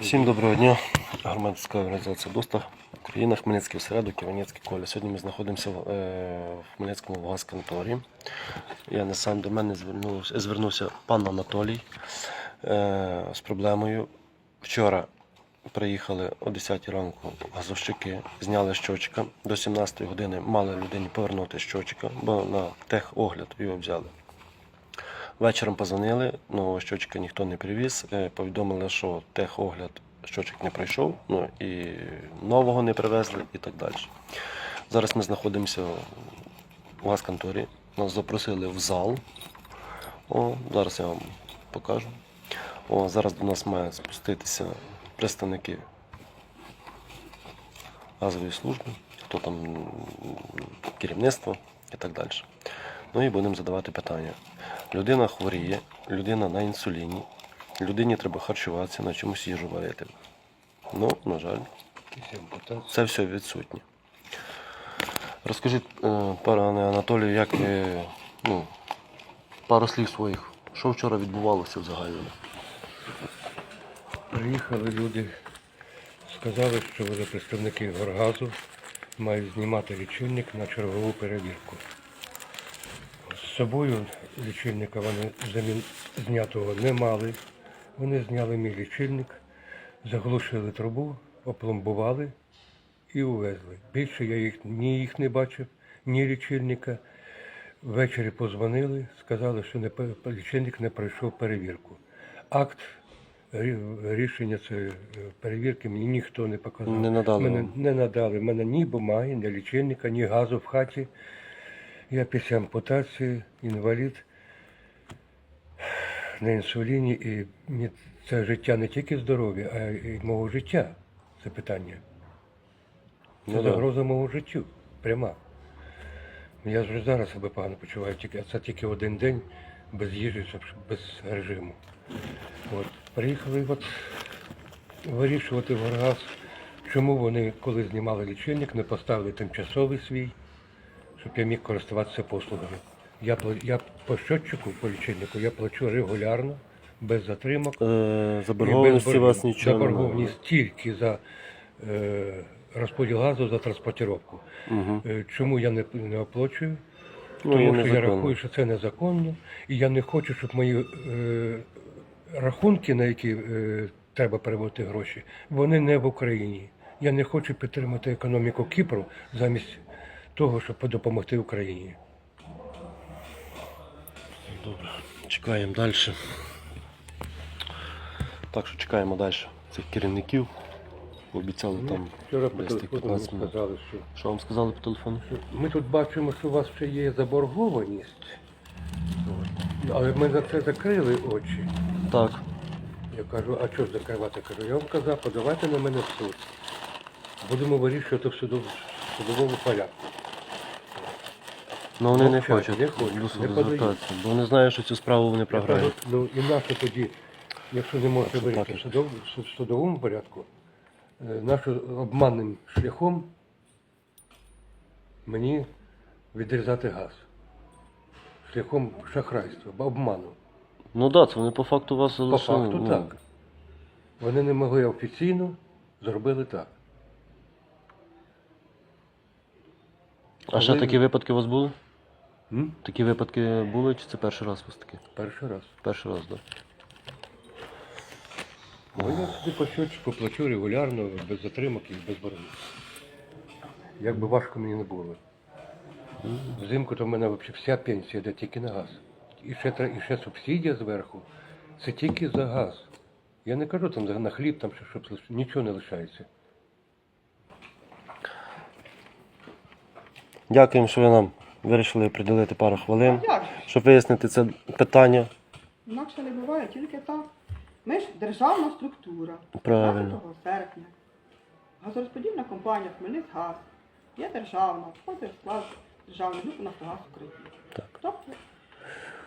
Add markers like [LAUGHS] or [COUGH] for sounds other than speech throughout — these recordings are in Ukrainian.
Всім доброго дня. Громадська організація ДОСТА, Україна, Хмельницький осередок, Ківанецький коля. Сьогодні ми знаходимося в, е, Хмельницькому газконторі. Я не сам до мене звернувся, звернувся пан Анатолій е, з проблемою. Вчора приїхали о 10 ранку газовщики, зняли щочика. До 17 години мали людині повернути щочика, бо на техогляд його взяли. Вечором позвонили, нового щочика ніхто не привіз. Е, Повідомили, що техогляд щочик не пройшов, ну і нового не привезли і так далі. Зараз ми знаходимося у газконторі. Нас запросили в зал. О, зараз я вам покажу. О, зараз до нас мають спуститися представники газової служби, хто там керівництво і так далі. Ну і будемо задавати питання. Людина хворіє, людина на інсуліні, людині треба харчуватися, на чомусь їжу варити. Ну, на жаль, це все відсутнє. Розкажіть, е, пане Анатолію, як ви, ну, пару слів своїх, що вчора відбувалося взагалі? Приїхали люди, сказали, що вони представники Горгазу мають знімати лічильник на чергову перевірку. З собою лічильника вони замін... знятого не мали. Вони зняли мій лічильник, заглушили трубу, опломбували і увезли. Більше я їх ні їх не бачив, ні лічильника. Ввечері позвонили, сказали, що не, лічильник не пройшов перевірку. Акт рішення цієї е, перевірки мені ніхто не показав. Не надали Мене не надали. В мене ні бумаги, ні лічильника, ні газу в хаті. Я після ампутації, інвалід на інсуліні, і це життя не тільки здоров'я, а й мого життя. Це питання. Це Ну да. загроза мого життю. Пряма. Я вже зараз себе погано почуваю, тільки, а це тільки один день без їжі, без режиму. От. Приїхали от вирішувати в Горгаз, чому вони, коли знімали лічильник, не поставили тимчасовий свій, щоб я міг користуватися послугами. Я, я по щотчику, по лічильнику, я плачу регулярно, без затримок. Е, заборгованості без у вас нічого. Заборгованість тільки за е, розподіл газу за транспортировку. Угу. Е, Чому я не, не оплачую? Ну, Тому що я рахую, що це незаконно, і я не хочу, щоб мої е, рахунки, на які е, треба переводити гроші, вони не в Україні. Я не хочу підтримати економіку Кіпру замість того, щоб допомогти Україні. Добре, чекаємо далі. Так що чекаємо далі цих керівників. Обіцяли там Ну, Вчора по десь телефону 15 минут. сказали, що Що вам сказали по телефону? Ми тут бачимо, що у вас ще є заборгованість, але ми за це закрили очі. Так. Я кажу, а що ж закривати? Кажу, я вам казав, подавайте на мене в суд. Будемо вирішувати в судовому порядку. Ну вони не хочуть не хочуть, не бо вони знають, що цю справу вони програють. ну і наше тоді, якщо не можете вирішити в судов- в суд- в судовому порядку, е, нашим обманним шляхом мені відрізати газ. Шляхом шахрайства, обману. Ну так, да, це вони по факту вас По факту ну, так. Вони не могли офіційно, зробили так. А ще такі випадки у вас були? М? Такі випадки були, чи це перший раз у вас такі? Перший раз. Перший раз, так. Ну, я собі по щочку плачу регулярно, без затримок і без боргів. Як би важко мені не було. Взимку то в мене взагалі вся пенсія йде тільки на газ. І ще, тре- і ще субсидія зверху. Це тільки за газ. Я не кажу там за- на хліб, там, що- щоб лиш- нічого не лишається. Дякуємо, що ви нам вирішили приділити пару хвилин, Як? щоб вияснити це питання. Інакше не буває, тільки так. Ми ж державна структура. Правильно. 15 серпня. Газорозподільна компанія Хмельницькгаз є державна, входить в склад державної групи Нафтогаз України. Так. Тобто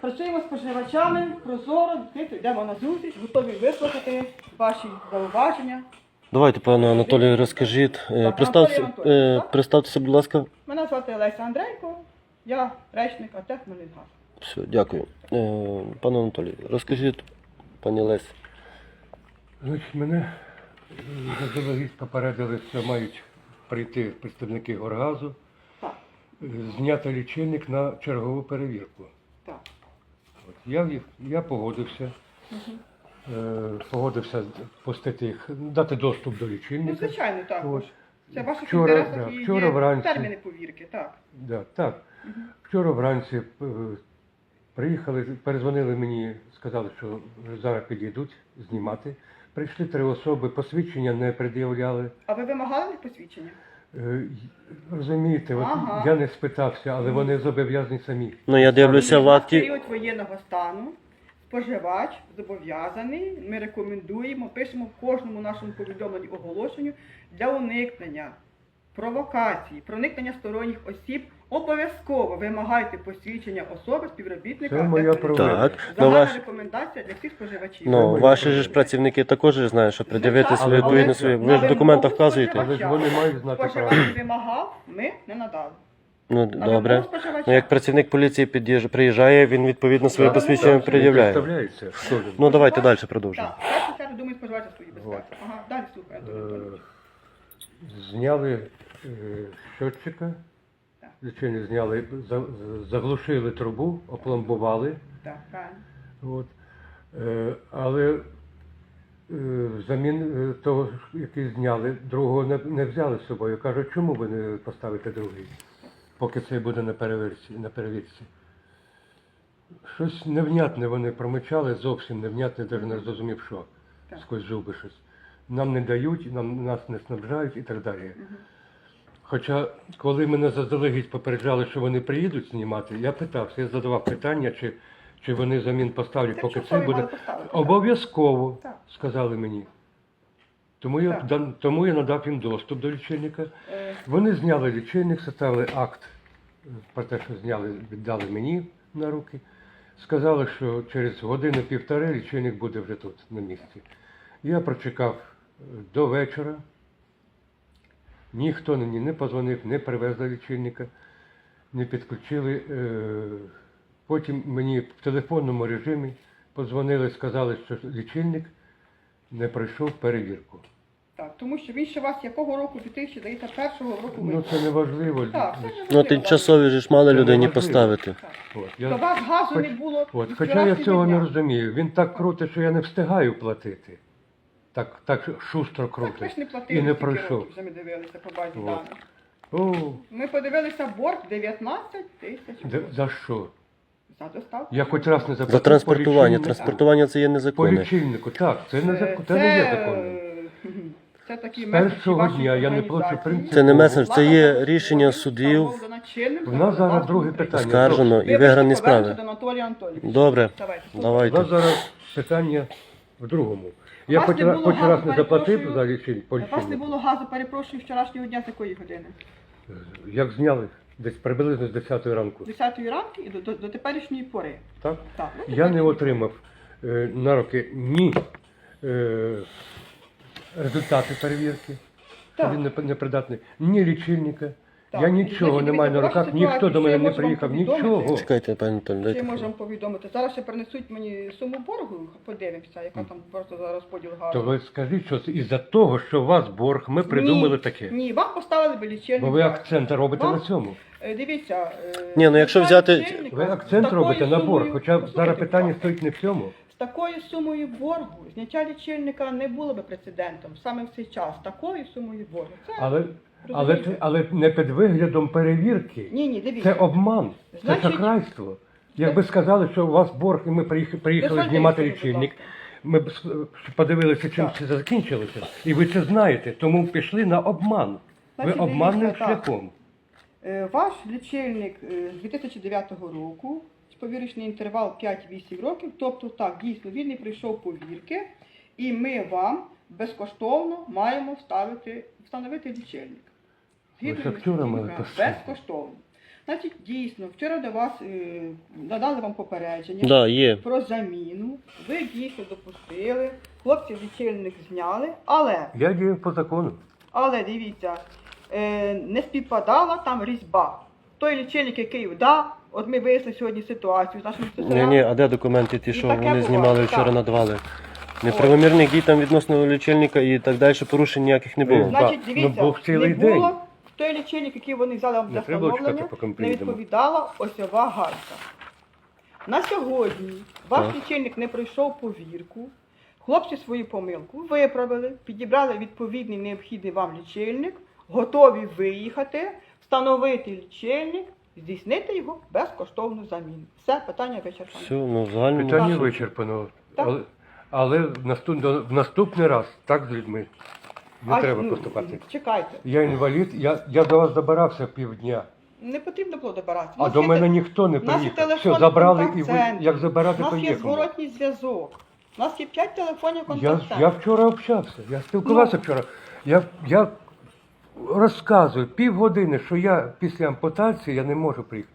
працюємо з споживачами, прозоро, відкрито йдемо на зустріч, готові вислухати ваші зауваження. Давайте, пане Анатолію, розкажіть. Е, Так, Представте, Анатолій Анатолійович, е, так? представтеся, будь ласка. Мене звати Олеся Андрейко, я речник АТ Хмельницькгаз. Все, дякую. Е, Пане Анатолію, розкажіть, пані Лесі. Значить, мене Заздалегідь попередили, що мають прийти представники Горгазу, Так, е, зняти лічильник на чергову перевірку. так. От я, їх- я погодився. Е, погодився пустити їх, дати доступ до Ну, лічильника. звичайно, також. От. Це в ваших Вчора, інтересах да, і вчора є вранці. терміни повірки, так. Да, так. Вчора вранці е, приїхали, перезвонили мені, сказали, що зараз підійдуть знімати. Прийшли три особи, посвідчення не пред'являли. А ви вимагали в посвідчення? Е, Розумієте, от Ага. я не спитався, але вони зобов'язані самі. Ну я дивлюся в акті. період воєнного стану споживач зобов'язаний, ми рекомендуємо, пишемо в кожному нашому повідомленні оголошенню для уникнення провокацій, проникнення сторонніх осіб. Обов'язково вимагайте посвідчення особи співробітника. Це моя. Так, ну Загальна ваш, рекомендація для всіх споживачів. ну ваші ж працівники також ж знають, що пред'явити свої але свої. Ви ж в документах вказуєте. Але ж вони мають знати Споживач вимагав, ми не надали. Ну На добре. вимогу споживача. Ну як працівник поліції під'їжджає, приїжджає, він відповідно своє Да, да, посвідчення да, да. пред'являє. Представляється? Ну давайте далі продовжуємо. Так, в першу чергу думаю споживач за свої безпеки. Ага, далі слухаю. Е, Зняли е, щотчика, Лічильник зняли, заглушили трубу, опломбували. Так. От. Е, але е, взамін е, того, який зняли, другого не, не взяли з собою. Кажуть, чому ви не поставите другий, поки цей буде на перевірці. На перевірці. Щось невнятне вони промичали, зовсім невнятне, навіть не зрозумів, що. Сквозь зуби щось. Нам не дають, нам, нас не снабжають і так далі. Хоча, коли мене заздалегідь попереджали, що вони приїдуть знімати, я питався, я задавав питання, чи, чи вони замін поставлять, поки це буде. поставити? Обов'язково, сказали мені. Тому я, дан- тому я надав їм доступ до лічильника. Е, Вони зняли лічильник, составили акт е, про те, що зняли, віддали мені на руки. Сказали, що через годину-півтори лічильник буде вже тут, на місці. Я прочекав е, до вечора. Ніхто мені не позвонив, не привезли лічильника, не підключили. Е, Потім мені в телефонному режимі подзвонили, сказали, що лічильник не пройшов перевірку. Так, тому що він ще у вас якого року, 2001 року Ну вийшов. це не важливо. Так, це не Ну важливо. тимчасові ж мали людині поставити. Так. От, До я, вас газу Хоч- не було. от, хоча я цього не розумію. Він так крутить, що я не встигаю платити. Так, так шустро Так ви ж не платили І не стільки пройшов. років, вже ми дивилися по базі От. даних. О, Ми подивилися борг 19 тисяч за що? за доставку. Я хоч раз не заплатив За транспортування. лічильнику. Транспортування це є По незаконне. лічильнику, так, це не, зак- це не є законно. [LAUGHS] Це такі З меседжі першого вашої дня я не організації. плачу принципово. Це не меседж, це є рішення судів. чинним У нас зараз законодавством друге України. питання. Оскаржено і Вибачте, виграні справи. до Анатолія Анатолійовича. Добре, Давайте. У давайте. нас зараз питання в другому. Я хоч, не хоч газу, раз не заплатив за лічильник, по У вас не було газу, перепрошую, вчорашнього дня з якої години? Як зняли? Десь приблизно з 10 ранку. З 10 ранку і до, до, до теперішньої пори. Так? Так. ну, Я не отримав е, на руки ні е, результати перевірки, що Так. він не- непридатний, ні лічильника. Так. Я нічого не маю на руках, ніхто до мене не приїхав, нічого. Чекайте, пане Анатолій, Ще дайте. можемо повідомити. Зараз ще принесуть мені суму боргу, подивимося, яка там просто за розподіл газу. То ви скажіть, що із-за того, що у вас борг, ми придумали ні, таке. Ні, вам поставили би лічильник. Бо ви акцент робите Вам- на цьому. Е, Дивіться. е, Ні, ну, якщо взяти- лічильника Ви з акцент такою робите на борг, сумою- хоча Послухайте, зараз будь питання ласка. стоїть не в цьому. З такою сумою боргу зняття лічильника не було би прецедентом саме в цей час. Такою сумою боргу. Це... Але, але, але не під виглядом перевірки. Ні, ні, дивіться. Це обман, це Значить- шахрайство. Якби сказали, що у вас борг, і ми приїх- приїхали Дозвольте знімати будь лічильник, ласка. ми б с- подивилися, чим Так. це закінчилося. І ви це знаєте, тому пішли на обман. Ви Значить, обманним дивіться, так. шляхом. Е, Ваш лічильник е, з 2009 року, повірочний інтервал 5-8 років, тобто так, дійсно, він не пройшов повірки, і ми вам безкоштовно маємо вставити, встановити лічильник. З вчора. Безкоштовно. Значить, дійсно, вчора до вас е, надали вам попередження Да, є. про заміну. Ви дійсно допустили, хлопці лічильник зняли, але Я дію по закону. але дивіться, е, не співпадала там різьба. Той лічильник, який да, от ми вияснили сьогодні ситуацію з нашим Ні, ні, а де документи ті, що таке вони буває, знімали вчора так. надавали? Неправомірних дій там відносно лічильника і так далі порушень ніяких не було. Зна- Значить, Ну, був цілий не день. було той лічильник, який вони взяли вам Не для треба встановлення, чекати, поки ми не приїдемо. відповідала осьова гайка. На сьогодні ваш Так. лічильник не пройшов повірку. Хлопці свою помилку виправили, підібрали відповідний необхідний вам лічильник, готові виїхати, встановити лічильник, здійснити його безкоштовну заміну. Все, питання вичерпане. Все, ну в загальному. Питання вичерпано. Так. Але, але в, наступ, до- в наступний раз так з людьми не А, треба ну, поступати. Чекайте, Я інвалід, я, я до вас добирався півдня, не потрібно було добиратися. а до мене ніхто не У нас є приїхав. Все, забрали і ви, контакт-центр. як У забирати, нас є зворотній зв'язок. У нас є 5 телефонів Я, контактів. я вчора общався, я спілкувався Ну. вчора. Я, я розказую півгодини, що я після ампутації я не можу приїхати.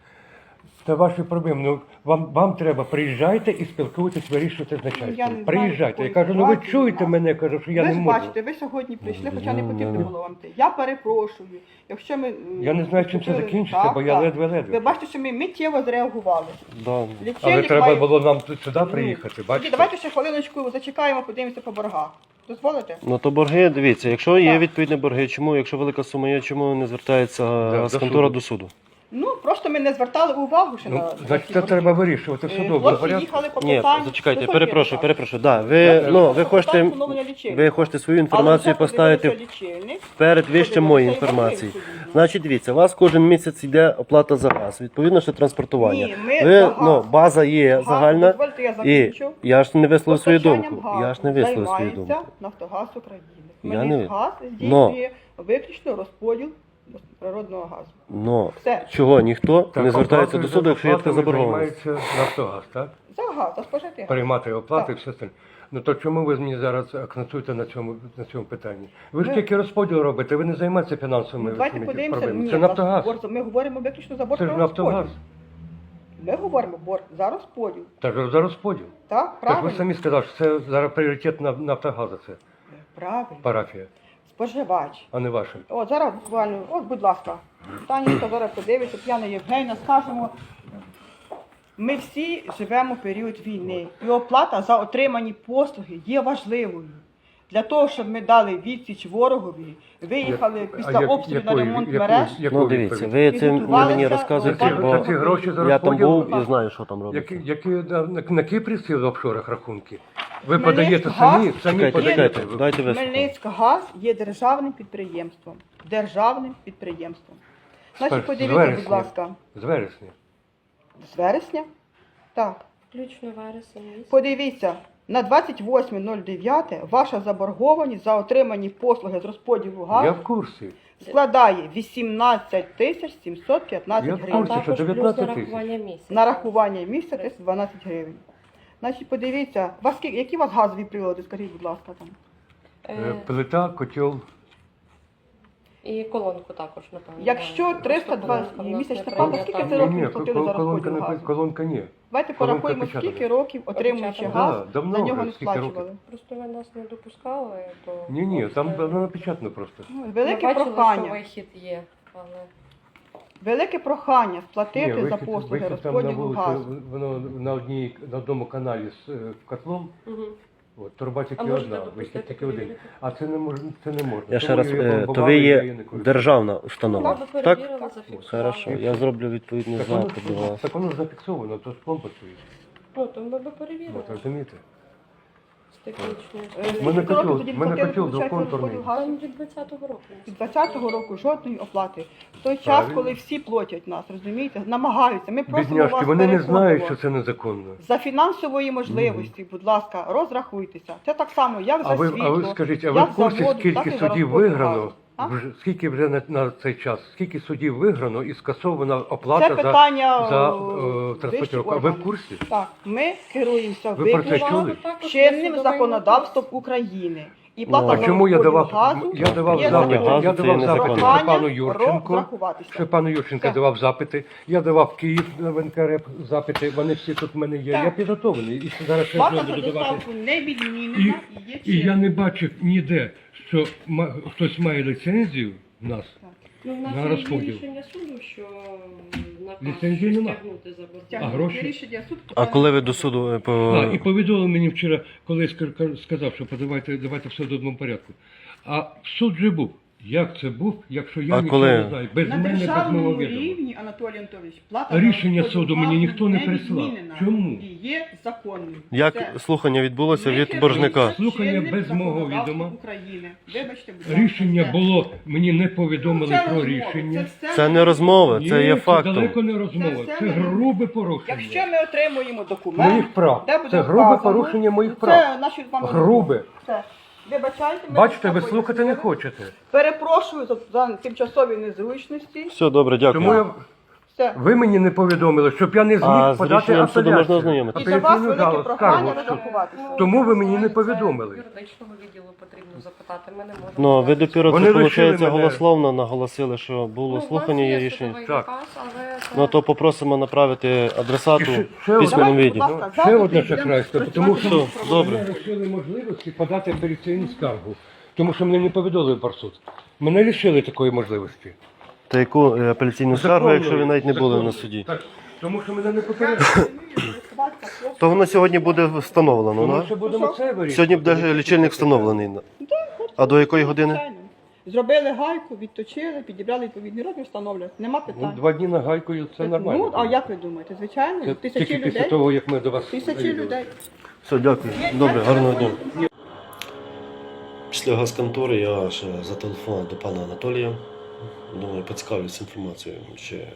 Це ваші проблеми. Ну, вам, вам треба, приїжджайте і спілкуйтесь, вирішуйте з Ну, Я не начальством. знаю Приїжджайте. Я кажу, ну ви ситуації чуєте нас. мене, кажу, що я ви не ж можу. бачите, ви сьогодні прийшли, хоча не Ну, потрібно було вам йти. Я перепрошую. Якщо ми м, Я не знаю, чим це поступили- закінчиться, Так, бо я так. ледве-ледве. Ви бачите, що ми миттєво зреагували. Да. Лічильник Але треба має- було нам тут сюди Ну, приїхати, тоді бачите? Давайте ще хвилиночку зачекаємо, подивимося по боргах. Дозволите? Ну то борги, дивіться, якщо є Так. відповідні борги, чому, якщо велика сума є, чому не звертається до газконтора суду. до суду? Ну, просто ми не звертали увагу ще на, Ну, на значить, ці це борги. треба вирішувати в Е, судовому Хлопці порядку. їхали по Ні, питанню. зачекайте, Дозвольте, перепрошую, я перепрошую. Да, ви, Я ну, ви хочете, ви хочете свою інформацію поставити перед вищим моєї інформації. Значить, дивіться, у вас кожен місяць йде оплата за газ, відповідно, що транспортування. Ні, ми ви, за газ. ну, база є Газ, загальна, дозвольте, я і закінчу. я ж не висловив свою думку. Я ж не висловив свою думку. Нафтогаз України. Я не- Хмельницький газ здійснює виключно розподіл природного газу. Ну, Все. чого ніхто Так, не звертається до суду, якщо є така заборгованість? Займається Нафтогаз, так? За газ, за спожитий газ. Приймати оплати і Так. все остальне. Ну то чому ви мені зараз акцентуєте на цьому, на цьому питанні? Ви ж Ми- тільки розподіл робите, ви не займаєтеся фінансовими Ну, давайте цими подивимося. проблемами. Ні, Це у нас Нафтогаз. борг- Ми говоримо виключно за борг Це ж розподіл. Нафтогаз. Ми говоримо борг за розподіл. Та ж за розподіл. Так, Так правильно? ви самі сказали, що це зараз пріоритет на Нафтогазу, це Правильно. парафія, Споживач. а не ваша. От зараз буквально, от, будь ласка, Танечка зараз подивиться, п'яна Євгенія, скажемо. Ми всі живемо в період війни, і оплата за отримані послуги є важливою. Для того, щоб ми дали відсіч ворогові, виїхали Як- після як- обстрілу на ремонт якої- мереж. якої Ну дивіться, ви це не мені розказуєте, бо ці гроші я там був і знаю, що там Які, робиться. які на, на, на Кіпрівці в офшорах рахунки? Ви подаєте самі, самі подаєте. дайте вислухати. Хмельницька газ є державним підприємством. Державним підприємством. Значить, подивіться, будь ласка, З вересня. з вересня. Так. Включно вересень місяць. Подивіться, на 28.09 ваша заборгованість за отримані послуги з розподілу Я в курсі. складає 18 тисяч 715 Я в А гривень. курсі, що також плюс 19 нарахування місяця. Нарахування місяця 312 гривень. Значить, подивіться, вас, ски- які у вас газові прилади, скажіть, будь ласка, там? Е, Е, Плита, котел. І колонку також, напевно. Якщо маємо. 320 Просто колонка в нас місячна не плата, прийнята. скільки це Ні, років ні, сплатили за колонка, розподіл не- газу? колонка ні. Давайте колонка порахуємо, печатана. скільки років отримуючи Печатана. газ, Да, давно за нього не скільки років. сплачували. Просто ви нас не допускали до... Ні, ні, там обстрілу. воно напечатано просто. Ну, Ми Велике бачили, що прохання. вихід є, але... Велике прохання Ні, сплатити за вихід, послуги вихід там на розподілу вулиці, газу. воно на одній, на одному каналі з е, котлом, Угу. от, труба тільки А одна, допустити вихід тільки один. перевірити? А це не можна, це не можна. Я ще раз, е, то ви є державна установа. ми Так? перевірили, зафіксували. Хорошо, я зроблю відповідний Так воно, запит до вас. так воно зафіксовано, то пломба стоїть. Ну, то ми би перевірили. От, розумієте? З технічної Е, років тоді мене платили, котел виходить, двоконтурний. від 20-го року. З 20-го року жодної оплати. В той час, Правильно. коли всі платять нас, розумієте, намагаються. Ми просимо Бідняшки, вас вони не знають, що це незаконно. За фінансової можливості, будь ласка, розрахуйтеся. Це так само, як за А ви, світло. а ви скажіть, а ви як в за курсі, воду, так скільки за судів розподіл виграно? газу. Вже- Скільки вже на, на цей час? Скільки судів виграно і скасована оплата Це за, питання за е, е, транспортировку? А ви в курсі? Так, ми керуємося Ви про це виключно чули? Чинним законодавством України. І плата А за чому я розподіл давав газу я давав є запити? законом. Я Це давав незаконно. запити ще пану Юрченко. розрахуватися. Ще пану Юрченко Так. давав запити. Я давав Київ на ВНКРЕП запити. Вони всі тут в мене є. Так. Я підготовлений. І зараз ще Плата за буду давати. доставку не відмінена І, і є і я чинна. не бачив ніде, що ма- хтось має ліцензію в нас. Ну, в нас На є розподіл. рішення суду, що наказ Ліцензії нема. стягнути за. Тягнути гроші? рішення суд. А коли ви до суду е, по А, і повідомили мені вчора, коли я ска- сказав, що подавайте, давайте все в одному порядку. А суд же був. Як це був, якщо я А нічого коли? не знаю? Без На мене, без мого державному відома. рівні, Анатолій Анатолійович, плата Рішення за суду мені ніхто не прислав. відмінена Чому? І є законною. як Це слухання відбулося не від боржника? Слухання чинним без мого законодавством відома. України. Вибачте, будь ласка, Рішення це- було, мені не повідомили Це про розмови, рішення. все Це не розмова, Ні, це є Це фактом. далеко не розмова, Це все це грубе порушення. Якщо ми отримуємо документ, Моїх прав. де буде Це грубе вказано, порушення моїх це прав. наші з вами Грубе. розмови. Вибачайте, ми Бачите, ви слухати не хочете. Перепрошую за, за тимчасові незручності. Все добре, дякую. Тому я, Все. ви мені не повідомили, щоб я не зміг А з подати рішенням суду можна апеляцію. ознайомитися? І вас Апеляційну велике жалобу, прохання скаргу. розрахуватися. Тому ви мені не повідомили. Юридичного відділу потрібно запитати. Ми не можемо. Ну, ви Вони це лишили виходить мене. голословно наголосили, що було Ну, слухання є рішення. Так. Ну то попросимо направити адресату ще- в письменному Давайте, віді. будь ласка, Ще завтра одне підемо працювати тому що добре. Мене лишили можливості подати апеляційну скаргу, тому що мене не повідомили про суд. Мене лишили такої можливості. Та яку е, апеляційну скаргу, якщо ви навіть не були на суді? Так, тому що мене не попередили. То воно сьогодні буде встановлено, Тому да? будемо це вирішувати. Сьогодні буде лічильник встановлений. А до якої години? Зробили гайку, відточили, підібрали відповідний розмір, встановлюють. Нема Ну, питань. два дні на гайкою це нормально. Ну, а як ви думаєте? Звичайно, Це тисячі тільки після людей. того, як ми до вас Тисячі заїдемо. людей. Все, дякую. Добре, гарного дня. Після газконтори я ще зателефонував до пана Анатолія. Думаю, поцікавлюсь інформацією, чи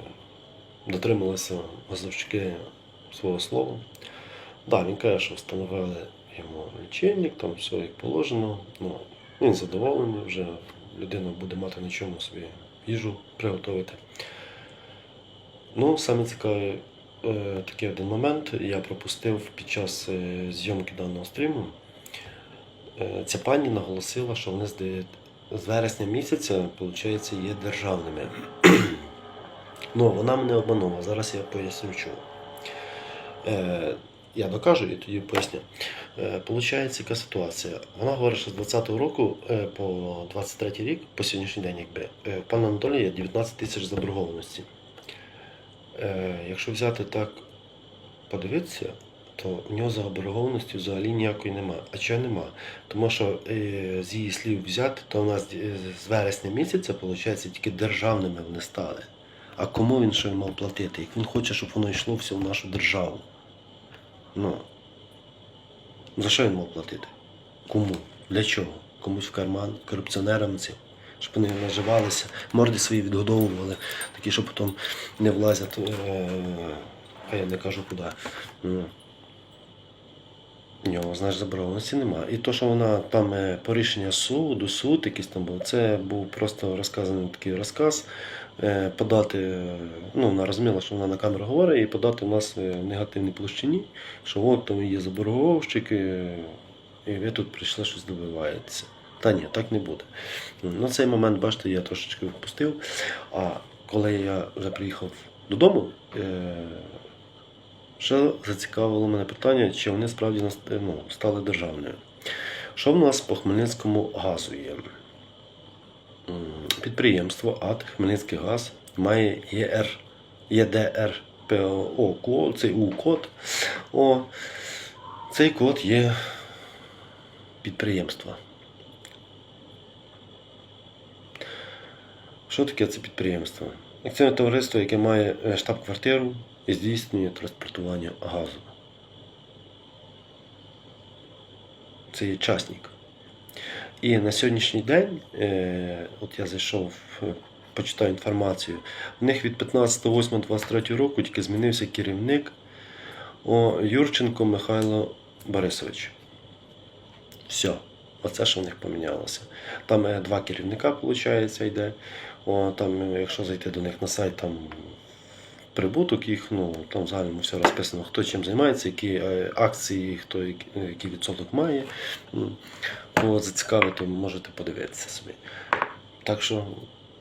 дотрималися газовщики свого слова. Так, він каже, що встановили йому лічильник, там все як положено. Ну, він задоволений, вже людина буде мати на чому собі їжу приготувати. Ну, саме цікаве е, такий один момент я пропустив під час е, зйомки даного стріму. Е, ця пані наголосила, що вони з, де- з вересня місяця, виходить, є державними. [CLEARS THROAT] ну, вона мене обманула, зараз я поясню чому. Е, я докажу і тоді поясню. Е, Получається яка ситуація. Вона говорить, що з 20-го року е, по 23 рік, по сьогоднішній день, якби, е, в пана є 19 тисяч заборгованості. Якщо взяти так, подивитися, то в нього заборгованості взагалі ніякої нема. А чого нема? Тому що е, з її слів взяти, то у нас е, з вересня місяця, виходить, тільки державними вони стали. А кому він що мав платити? Як він хоче, щоб воно йшло все в нашу державу. Ну. За що він мав платити? Кому? Для чого? Комусь в карман, корупціонерам цим. Щоб вони наживалися, морди свої відгодовували, такі, що потім не влазять, е, а я не кажу куди. Нього, знаєш, заборгованості нема. І то, що вона там е, по рішення суду, суд якийсь там був, це був просто розказаний такий розказ. е, Подати, е, ну, вона розуміла, що вона на камеру говорить, і подати в нас в негативній площині, що от там є заборговщики, і ви тут прийшли щось добиваєтеся. Та ні, так не буде. На цей момент, бачите, я трошечки впустив. А коли я вже приїхав додому, ще зацікавило мене питання, чи вони справді ну, стали державною. Що в нас по Хмельницькому газу є? Підприємство АТ Хмельницький газ має ЄР, ЄДРПО цей У-код. О, цей код є підприємства. Що таке це підприємство? Акціонне товариство, яке має е, штаб-квартиру і здійснює транспортування газу. Це є частник. І на сьогоднішній день, е, от я зайшов, е, почитаю інформацію, в них від 15.08.23 року тільки змінився керівник о, Юрченко Михайло Борисович. Все. Оце що в них помінялося. Там е, два керівника, виходить, йде. О, там, якщо зайти до них на сайт, там прибуток їх, ну там в загальному все розписано, хто чим займається, які е, акції, хто який відсоток має. Кого зацікавити, можете подивитися собі. Так що,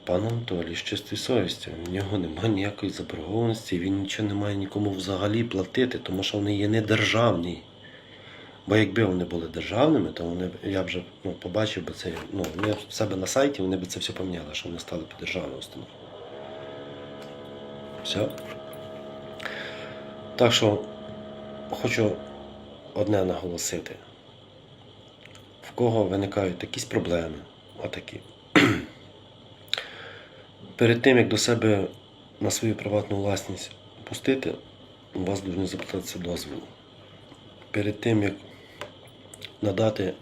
пан Анатолій з чистою совістю, в нього немає ніякої заборгованості, він нічого не має нікому взагалі платити, тому що вони є не державні. Бо якби вони були державними, то вони я б вже ну, побачив би це. Ну, в себе на сайті вони б це все поміняли, що вони стали під державною установою. Все. Так що хочу одне наголосити. В кого виникають якісь проблеми, отакі. [CLEARS THROAT] Перед тим, як до себе на свою приватну власність пустити, у вас повинні запитатися дозволу. Перед тим, як надати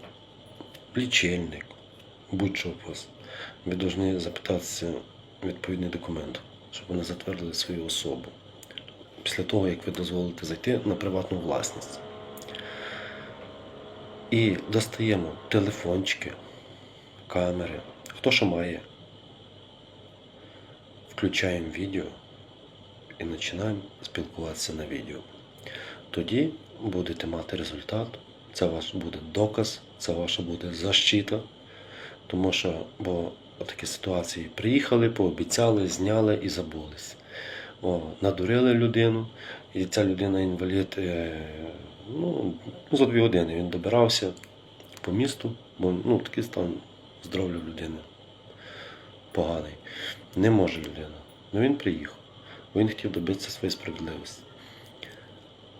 лічильник, будь-що у вас, ви повинні запитатися відповідний документ, щоб вони затвердили свою особу. Після того, як ви дозволите зайти на приватну власність. І достаємо телефончики, камери, хто що має. Включаємо відео і починаємо спілкуватися на відео. Тоді будете мати результат, це ваш буде доказ, це ваша буде защита. Тому що, бо такі ситуації приїхали, пообіцяли, зняли і забулись. О, надурили людину, і ця людина інвалід. е, Ну, за дві години він добирався по місту, бо ну, такий стан здоров'я людини поганий. Не може людина. Ну він приїхав. Він хотів добитися своєї справедливості.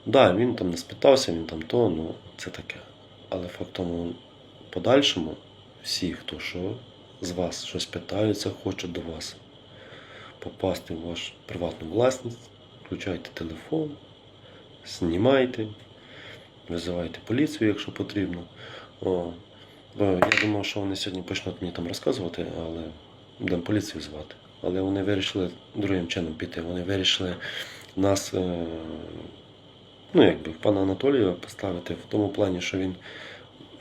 Да, він там не спитався, він там то, ну це таке. Але факт тому, подальшому, всі, хто що з вас щось питаються, хочуть до вас попасти в вашу приватну власність, включайте телефон, знімайте, визивайте поліцію, якщо потрібно. О, я думав, що вони сьогодні почнуть мені там розказувати, але будемо поліцію звати. Але вони вирішили другим чином піти. Вони вирішили нас, е, ну якби пана Анатолія поставити в тому плані, що він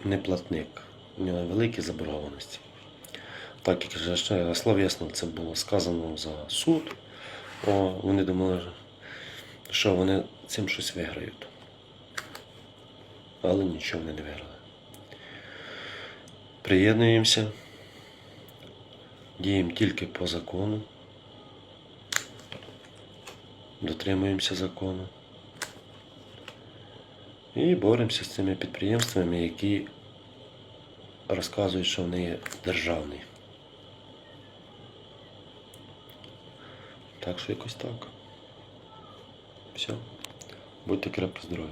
не платник, у нього великі заборгованості. Так як вже словесно це було сказано за суд, о, вони думали, що вони цим щось виграють. Але нічого вони не виграли. Приєднуємося, діємо тільки по закону, дотримуємося закону і боремося з цими підприємствами, які розказують, що вони є державні. Так що якось так. Все. Будьте крепко здорові.